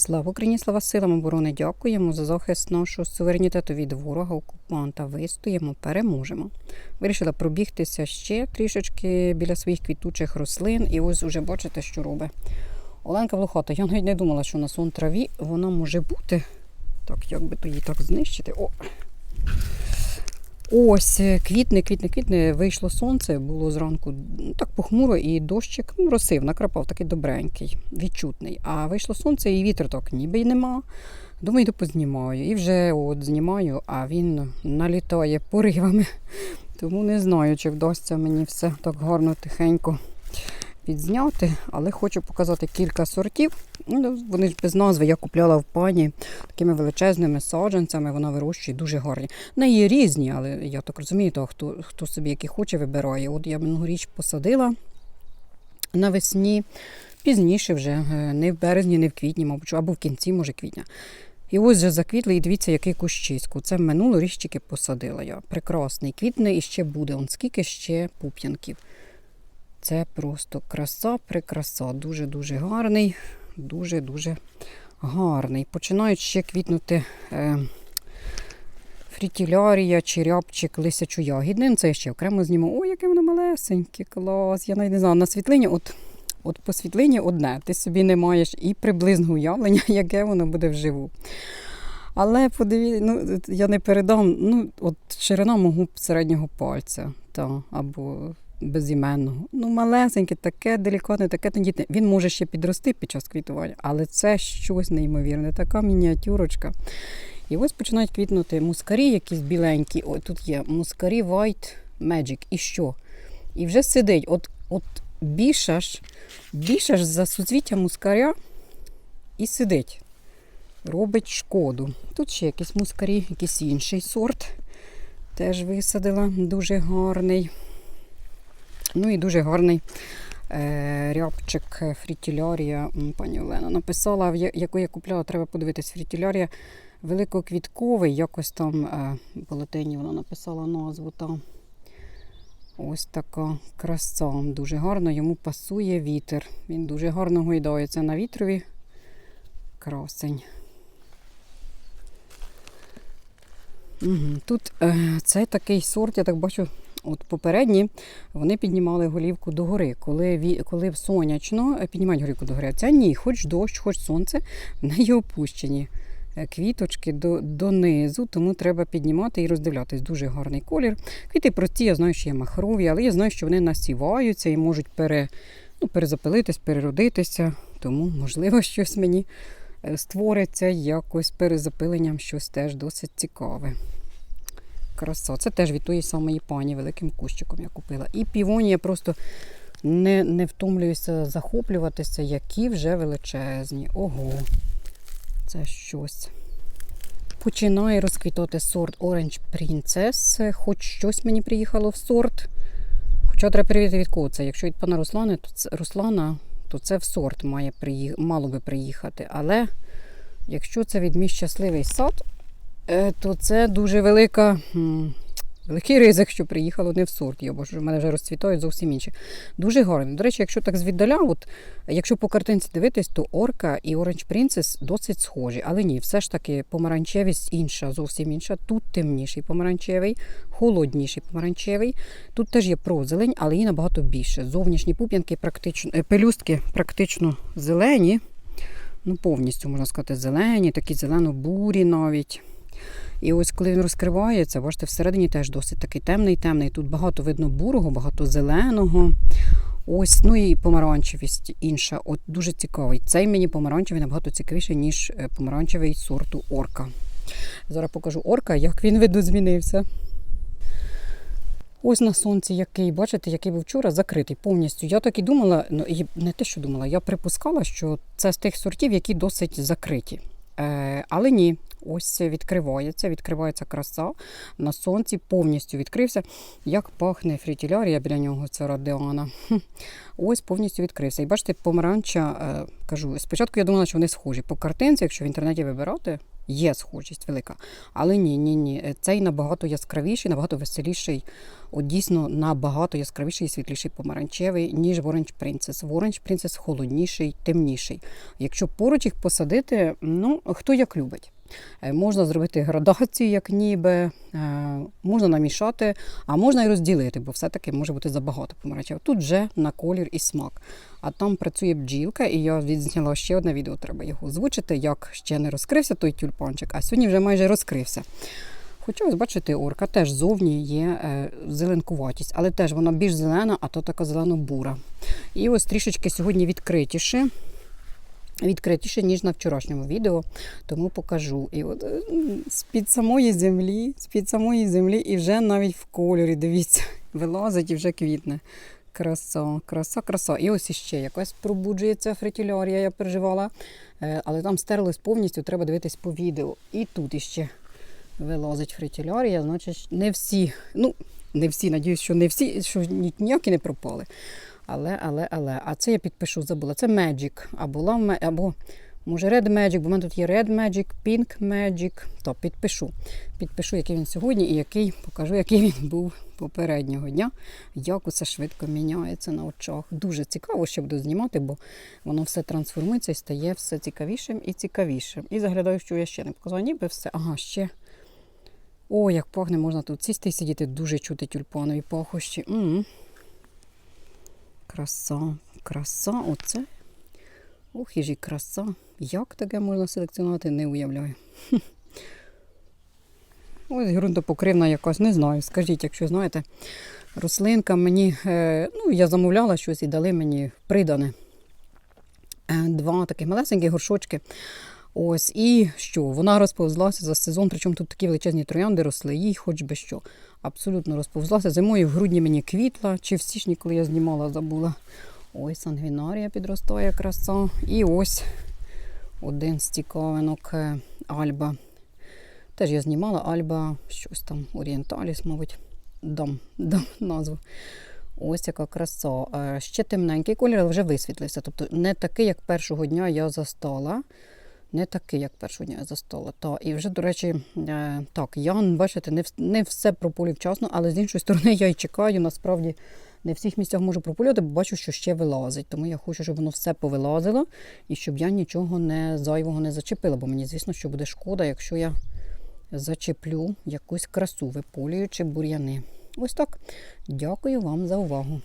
Слава Україні, слава силам оборони! Дякуємо за захист нашого суверенітету від ворога, окупанта. Вистоїмо, переможемо. Вирішила пробігтися ще трішечки біля своїх квітучих рослин, і ось уже бачите, що робить. Оленка Влохата, я навіть не думала, що на сон траві вона може бути. Так, як би то її так знищити? О! Ось е, квітне, квітне, квітне, вийшло сонце, було зранку ну, так похмуро, і дощик ну, росив, накрапав, такий добренький, відчутний. А вийшло сонце, і вітер так ніби й нема. Думаю, йду познімаю. І вже от знімаю, а він налітає поривами. Тому не знаю, чи вдасться мені все так гарно, тихенько відзняти, але хочу показати кілька сортів. Ну, Вони ж без назви я купляла в пані такими величезними саджанцями, вона вирощує дуже гарні. В неї різні, але я так розумію, то хто, хто собі які хоче, вибирає. От я минулоріч посадила навесні, пізніше вже, е, не в березні, не в квітні, мабуть, або в кінці, може, квітня. І ось вже заквітли, і дивіться, який кущиську. Це минулоріч тільки посадила я. Прекрасний. Квітне і ще буде. Он скільки ще пуп'янків. Це просто краса, прикраса. Дуже-дуже гарний, дуже-дуже гарний. Починають ще квітнути е, фрітілярія, черяпчик, лисячу ягіднин. Це я ще окремо зніму. Ой, яке воно малесеньке, клас. Я навіть не знаю, на світлині, от, от по світлині одне. Ти собі не маєш і приблизно уявлення, яке воно буде вживу. Але подивіться, ну, я не передам, ну, от ширина мого середнього пальця, та, або безіменного. Ну, малесеньке, таке делікатне, таке тендітне. Він може ще підрости під час квітування, але це щось неймовірне, така мініатюрочка. І ось починають квітнути мускарі, якісь біленькі. Ой, тут є мускарі White Magic. І що? І вже сидить. От, от більше більше ж за суцвіття мускаря і сидить. Робить шкоду. Тут ще якісь мускарі, якийсь інший сорт. Теж висадила, дуже гарний. Ну і дуже гарний е, рябчик фрітілярія. Пані Олена написала, в яку я купляла, треба подивитись, фрітілярія великоквітковий, якось там е, по латині вона написала назву там. Ось така краса. Дуже гарно йому пасує вітер. Він дуже гарно гойдається на вітрові. Красень. Угу. Тут е, це такий сорт, я так бачу, от попередні вони піднімали голівку догори. Коли, коли сонячно е, піднімають голівку догори. А ця ні, хоч дощ, хоч сонце, в неї опущені е, квіточки до, донизу, тому треба піднімати і роздивлятись. Дуже гарний колір. Квіти прості, я знаю, що є махрові, але я знаю, що вони насіваються і можуть пере, ну, перезапилитись, переродитися. Тому, можливо, щось мені е, створиться якось перезапиленням, щось теж досить цікаве. Краса. Це теж від тої самої пані великим кущиком я купила. І півоні я просто не, не втомлююся захоплюватися, які вже величезні. Ого, це щось. Починає розквітати сорт Orange Princess. Хоч щось мені приїхало в сорт. Хоча треба перевірити від кого це. Якщо від пана Руслани, то це Руслана, то це в сорт має приї... мало би приїхати. Але якщо це від мій щасливий сад, то це дуже велика, великий ризик, що приїхало не в сорт. Я боже, в мене вже розцвітають зовсім інші. Дуже гарно. До речі, якщо так звіддаля, от, якщо по картинці дивитись, то Орка і Orange Princess досить схожі. Але ні, все ж таки помаранчевість інша, зовсім інша. Тут темніший помаранчевий, холодніший помаранчевий. Тут теж є прозелень, але її набагато більше. Зовнішні пуп'янки практично, е, пелюстки практично зелені. Ну, повністю, можна сказати, зелені, такі зелено-бурі навіть. І ось коли він розкривається, бачите, всередині теж досить такий темний, темний. Тут багато видно бурого, багато зеленого. Ось, ну і помаранчевість інша. От дуже цікавий. Цей мені помаранчевий набагато цікавіший, ніж е, помаранчевий сорту орка. Зараз покажу орка, як він видозмінився. Ось на сонці який, бачите, який був вчора закритий повністю. Я так і думала, ну і не те, що думала, я припускала, що це з тих сортів, які досить закриті. Е, але ні, ось відкривається, відкривається краса на сонці, повністю відкрився. Як пахне фрітілярія біля нього, це радіана. Ось повністю відкрився. І бачите, помаранча, е, кажу, спочатку я думала, що вони схожі. По картинці, якщо в інтернеті вибирати, є схожість велика. Але ні, ні, ні. Е, Цей набагато яскравіший, набагато веселіший. От дійсно набагато яскравіший і світліший помаранчевий, ніж Orange Princess. В Orange холодніший, темніший. Якщо поруч їх посадити, ну хто як любить. Е, Можна зробити градацію, як ніби, е, можна намішати, а можна і розділити, бо все-таки може бути забагато помаранчевих. Тут вже на колір і смак. А там працює бджілка, і я відзняла ще одне відео, треба його озвучити, як ще не розкрився той тюльпанчик, а сьогодні вже майже розкрився. Хоча ось бачите, орка теж зовні є е, зеленкуватість, але теж вона більш зелена, а то така зелено-бура. І ось трішечки сьогодні відкритіше. Відкритіше, ніж на вчорашньому відео, тому покажу. І от е, з-під самої землі, з-під самої землі, і вже навіть в кольорі, дивіться, вилазить і вже квітне. Краса, краса, краса. І ось іще якась пробуджується фритюлярія, я переживала. Е, Але там стерлись повністю, треба дивитись по відео. І тут іще вилазить фритюлярія, значить, не всі, ну, не всі, надіюсь, що не всі, що ніякі не пропали. Але, але, але. А це я підпишу, забула. Це Magic. А була або може Red Magic, бо в мене тут є Red Magic, Pink Magic. То підпишу. Підпишу, який він сьогодні і який покажу, який він був попереднього дня. Як усе швидко міняється на очах. Дуже цікаво, що буду знімати, бо воно все трансформується і стає все цікавішим і цікавішим. І заглядаю, що я ще не показала, ніби все. Ага, ще. О, як пахне, можна тут сісти і сидіти, дуже чути тюльпанові пахощі. м Краса, краса, оце. Ох, і ж і краса. Як таке можна селекціонувати, не уявляю. Ось ґрунтопокривна якась, не знаю. Скажіть, якщо знаєте, рослинка мені, е, ну, я замовляла щось і дали мені придане. Е, Два таких малесенькі горшочки. Ось, і що? Вона розповзлася за сезон, причому тут такі величезні троянди росли, їй хоч би що. Абсолютно розповзлася. Зимою в грудні мені квітла, чи в січні, коли я знімала, забула. Ось сангвінарія підростає краса. І ось один з цікавинок е, Альба. Теж я знімала Альба, щось там, Орієнталіс, мабуть, дам, дам назву. Ось яка краса. Е, Ще темненький колір, але вже висвітлився. Тобто не такий, як першого дня я застала. Не такий, як першого дня я застала. Та, і вже, до речі, е, так, я, бачите, не, не все прополю вчасно, але з іншої сторони я й чекаю. Насправді не в всіх місцях можу прополювати, бо бачу, що ще вилазить. Тому я хочу, щоб воно все повилазило і щоб я нічого не зайвого не зачепила. Бо мені, звісно, що буде шкода, якщо я зачеплю якусь красу, виполюючи бур'яни. Ось так. Дякую вам за увагу.